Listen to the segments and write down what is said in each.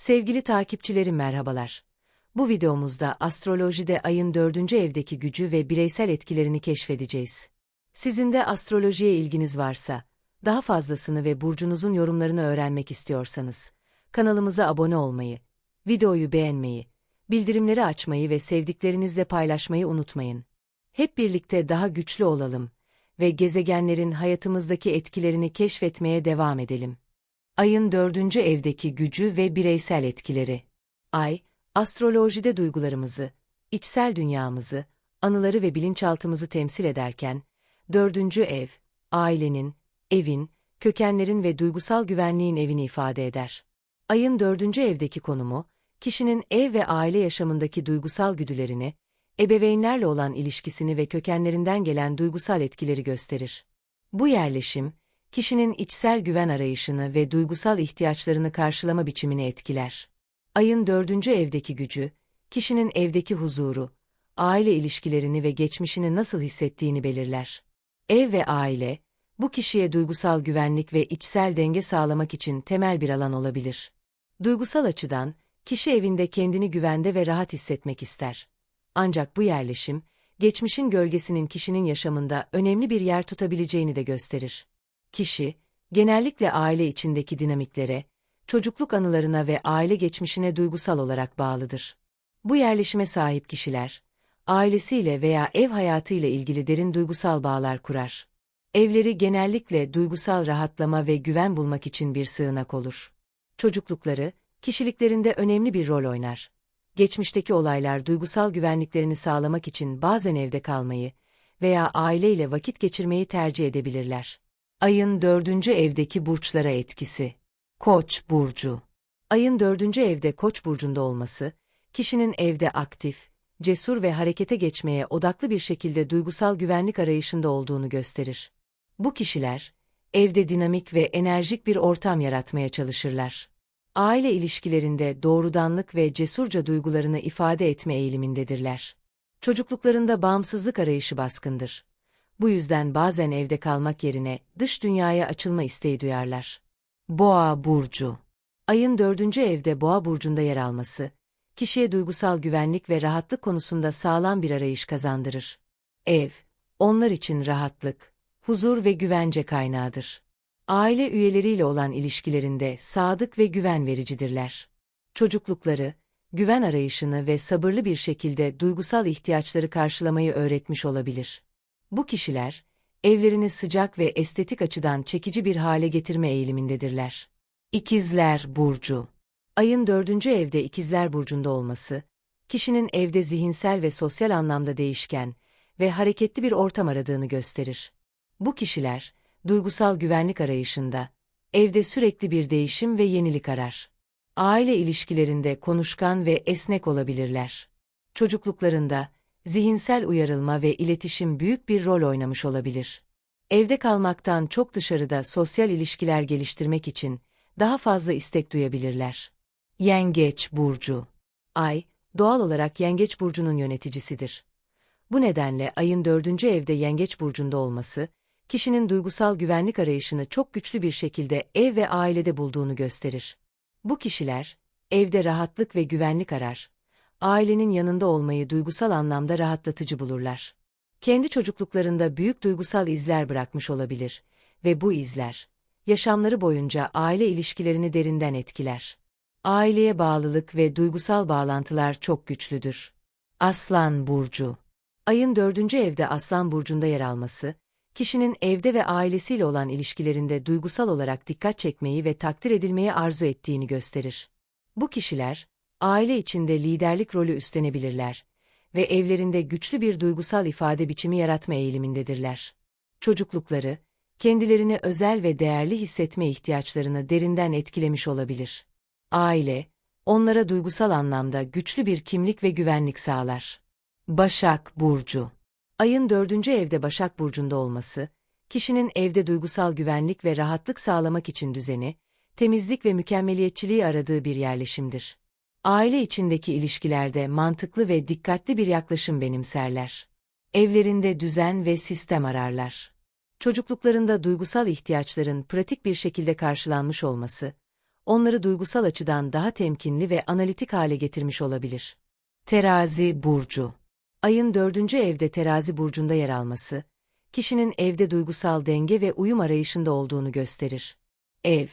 Sevgili takipçilerim merhabalar. Bu videomuzda astrolojide ayın dördüncü evdeki gücü ve bireysel etkilerini keşfedeceğiz. Sizin de astrolojiye ilginiz varsa, daha fazlasını ve burcunuzun yorumlarını öğrenmek istiyorsanız, kanalımıza abone olmayı, videoyu beğenmeyi, bildirimleri açmayı ve sevdiklerinizle paylaşmayı unutmayın. Hep birlikte daha güçlü olalım ve gezegenlerin hayatımızdaki etkilerini keşfetmeye devam edelim. Ayın dördüncü evdeki gücü ve bireysel etkileri. Ay, astrolojide duygularımızı, içsel dünyamızı, anıları ve bilinçaltımızı temsil ederken, dördüncü ev, ailenin, evin, kökenlerin ve duygusal güvenliğin evini ifade eder. Ayın dördüncü evdeki konumu, kişinin ev ve aile yaşamındaki duygusal güdülerini, ebeveynlerle olan ilişkisini ve kökenlerinden gelen duygusal etkileri gösterir. Bu yerleşim, kişinin içsel güven arayışını ve duygusal ihtiyaçlarını karşılama biçimini etkiler. Ayın dördüncü evdeki gücü, kişinin evdeki huzuru, aile ilişkilerini ve geçmişini nasıl hissettiğini belirler. Ev ve aile, bu kişiye duygusal güvenlik ve içsel denge sağlamak için temel bir alan olabilir. Duygusal açıdan, kişi evinde kendini güvende ve rahat hissetmek ister. Ancak bu yerleşim, geçmişin gölgesinin kişinin yaşamında önemli bir yer tutabileceğini de gösterir. Kişi, genellikle aile içindeki dinamiklere, çocukluk anılarına ve aile geçmişine duygusal olarak bağlıdır. Bu yerleşime sahip kişiler, ailesiyle veya ev hayatıyla ilgili derin duygusal bağlar kurar. Evleri genellikle duygusal rahatlama ve güven bulmak için bir sığınak olur. Çocuklukları, kişiliklerinde önemli bir rol oynar. Geçmişteki olaylar duygusal güvenliklerini sağlamak için bazen evde kalmayı veya aileyle vakit geçirmeyi tercih edebilirler. Ayın dördüncü evdeki burçlara etkisi. Koç burcu. Ayın dördüncü evde Koç burcunda olması, kişinin evde aktif, cesur ve harekete geçmeye odaklı bir şekilde duygusal güvenlik arayışında olduğunu gösterir. Bu kişiler, evde dinamik ve enerjik bir ortam yaratmaya çalışırlar. Aile ilişkilerinde doğrudanlık ve cesurca duygularını ifade etme eğilimindedirler. Çocukluklarında bağımsızlık arayışı baskındır. Bu yüzden bazen evde kalmak yerine dış dünyaya açılma isteği duyarlar. Boğa burcu. Ayın dördüncü evde Boğa burcunda yer alması, kişiye duygusal güvenlik ve rahatlık konusunda sağlam bir arayış kazandırır. Ev, onlar için rahatlık, huzur ve güvence kaynağıdır. Aile üyeleriyle olan ilişkilerinde sadık ve güven vericidirler. Çocuklukları, güven arayışını ve sabırlı bir şekilde duygusal ihtiyaçları karşılamayı öğretmiş olabilir. Bu kişiler, evlerini sıcak ve estetik açıdan çekici bir hale getirme eğilimindedirler. İkizler Burcu Ayın dördüncü evde İkizler Burcu'nda olması, kişinin evde zihinsel ve sosyal anlamda değişken ve hareketli bir ortam aradığını gösterir. Bu kişiler, duygusal güvenlik arayışında, evde sürekli bir değişim ve yenilik arar. Aile ilişkilerinde konuşkan ve esnek olabilirler. Çocukluklarında, zihinsel uyarılma ve iletişim büyük bir rol oynamış olabilir. Evde kalmaktan çok dışarıda sosyal ilişkiler geliştirmek için daha fazla istek duyabilirler. Yengeç burcu. Ay, doğal olarak Yengeç burcunun yöneticisidir. Bu nedenle ayın dördüncü evde Yengeç burcunda olması, kişinin duygusal güvenlik arayışını çok güçlü bir şekilde ev ve ailede bulduğunu gösterir. Bu kişiler, evde rahatlık ve güvenlik arar, ailenin yanında olmayı duygusal anlamda rahatlatıcı bulurlar. Kendi çocukluklarında büyük duygusal izler bırakmış olabilir ve bu izler, yaşamları boyunca aile ilişkilerini derinden etkiler. Aileye bağlılık ve duygusal bağlantılar çok güçlüdür. Aslan Burcu Ayın dördüncü evde Aslan Burcu'nda yer alması, kişinin evde ve ailesiyle olan ilişkilerinde duygusal olarak dikkat çekmeyi ve takdir edilmeyi arzu ettiğini gösterir. Bu kişiler, aile içinde liderlik rolü üstlenebilirler ve evlerinde güçlü bir duygusal ifade biçimi yaratma eğilimindedirler. Çocuklukları, kendilerini özel ve değerli hissetme ihtiyaçlarını derinden etkilemiş olabilir. Aile, onlara duygusal anlamda güçlü bir kimlik ve güvenlik sağlar. Başak Burcu Ayın dördüncü evde Başak Burcu'nda olması, kişinin evde duygusal güvenlik ve rahatlık sağlamak için düzeni, temizlik ve mükemmeliyetçiliği aradığı bir yerleşimdir. Aile içindeki ilişkilerde mantıklı ve dikkatli bir yaklaşım benimserler. Evlerinde düzen ve sistem ararlar. Çocukluklarında duygusal ihtiyaçların pratik bir şekilde karşılanmış olması, onları duygusal açıdan daha temkinli ve analitik hale getirmiş olabilir. Terazi burcu. Ayın dördüncü evde terazi burcunda yer alması, kişinin evde duygusal denge ve uyum arayışında olduğunu gösterir. Ev,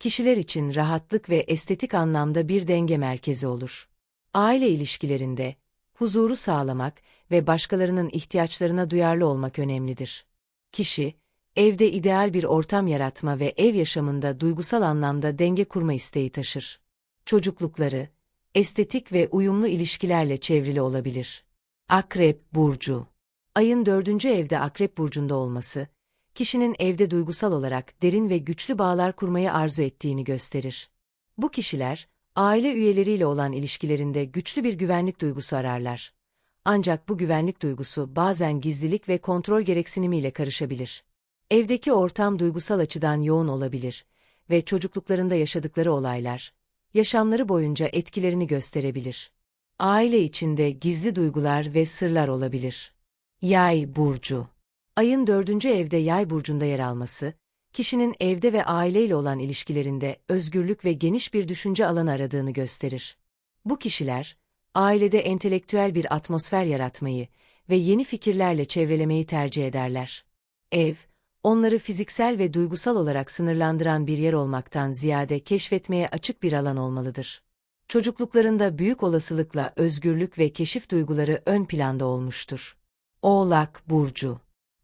kişiler için rahatlık ve estetik anlamda bir denge merkezi olur. Aile ilişkilerinde, huzuru sağlamak ve başkalarının ihtiyaçlarına duyarlı olmak önemlidir. Kişi, evde ideal bir ortam yaratma ve ev yaşamında duygusal anlamda denge kurma isteği taşır. Çocuklukları, estetik ve uyumlu ilişkilerle çevrili olabilir. Akrep Burcu Ayın dördüncü evde Akrep Burcu'nda olması, kişinin evde duygusal olarak derin ve güçlü bağlar kurmayı arzu ettiğini gösterir. Bu kişiler, aile üyeleriyle olan ilişkilerinde güçlü bir güvenlik duygusu ararlar. Ancak bu güvenlik duygusu bazen gizlilik ve kontrol gereksinimiyle karışabilir. Evdeki ortam duygusal açıdan yoğun olabilir ve çocukluklarında yaşadıkları olaylar, yaşamları boyunca etkilerini gösterebilir. Aile içinde gizli duygular ve sırlar olabilir. Yay burcu. Ayın dördüncü evde yay burcunda yer alması, kişinin evde ve aileyle olan ilişkilerinde özgürlük ve geniş bir düşünce alanı aradığını gösterir. Bu kişiler, ailede entelektüel bir atmosfer yaratmayı ve yeni fikirlerle çevrelemeyi tercih ederler. Ev, onları fiziksel ve duygusal olarak sınırlandıran bir yer olmaktan ziyade keşfetmeye açık bir alan olmalıdır. Çocukluklarında büyük olasılıkla özgürlük ve keşif duyguları ön planda olmuştur. Oğlak Burcu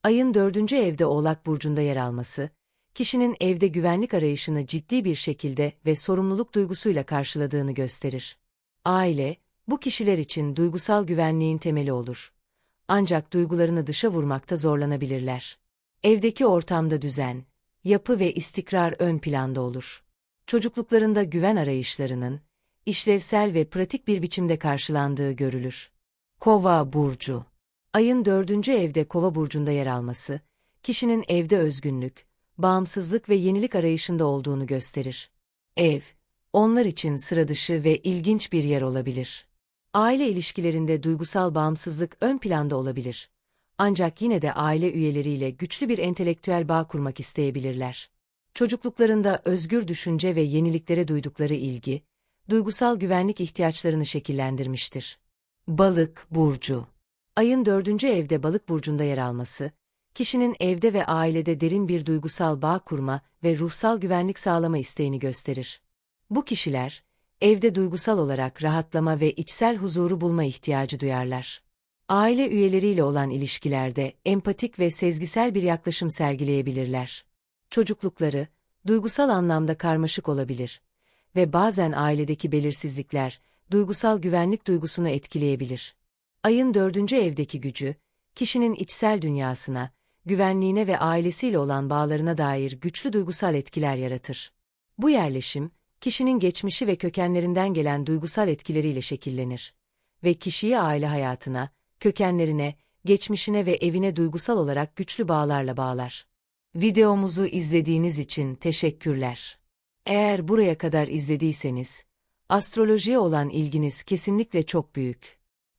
Ayın dördüncü evde Oğlak Burcu'nda yer alması, kişinin evde güvenlik arayışını ciddi bir şekilde ve sorumluluk duygusuyla karşıladığını gösterir. Aile, bu kişiler için duygusal güvenliğin temeli olur. Ancak duygularını dışa vurmakta zorlanabilirler. Evdeki ortamda düzen, yapı ve istikrar ön planda olur. Çocukluklarında güven arayışlarının, işlevsel ve pratik bir biçimde karşılandığı görülür. Kova Burcu Ayın dördüncü evde Kova Burcu'nda yer alması, kişinin evde özgünlük, bağımsızlık ve yenilik arayışında olduğunu gösterir. Ev, onlar için sıradışı ve ilginç bir yer olabilir. Aile ilişkilerinde duygusal bağımsızlık ön planda olabilir. Ancak yine de aile üyeleriyle güçlü bir entelektüel bağ kurmak isteyebilirler. Çocukluklarında özgür düşünce ve yeniliklere duydukları ilgi, duygusal güvenlik ihtiyaçlarını şekillendirmiştir. Balık Burcu Ayın dördüncü evde balık burcunda yer alması, kişinin evde ve ailede derin bir duygusal bağ kurma ve ruhsal güvenlik sağlama isteğini gösterir. Bu kişiler, evde duygusal olarak rahatlama ve içsel huzuru bulma ihtiyacı duyarlar. Aile üyeleriyle olan ilişkilerde empatik ve sezgisel bir yaklaşım sergileyebilirler. Çocuklukları, duygusal anlamda karmaşık olabilir ve bazen ailedeki belirsizlikler, duygusal güvenlik duygusunu etkileyebilir. Ayın dördüncü evdeki gücü, kişinin içsel dünyasına, güvenliğine ve ailesiyle olan bağlarına dair güçlü duygusal etkiler yaratır. Bu yerleşim, kişinin geçmişi ve kökenlerinden gelen duygusal etkileriyle şekillenir ve kişiyi aile hayatına, kökenlerine, geçmişine ve evine duygusal olarak güçlü bağlarla bağlar. Videomuzu izlediğiniz için teşekkürler. Eğer buraya kadar izlediyseniz, astrolojiye olan ilginiz kesinlikle çok büyük.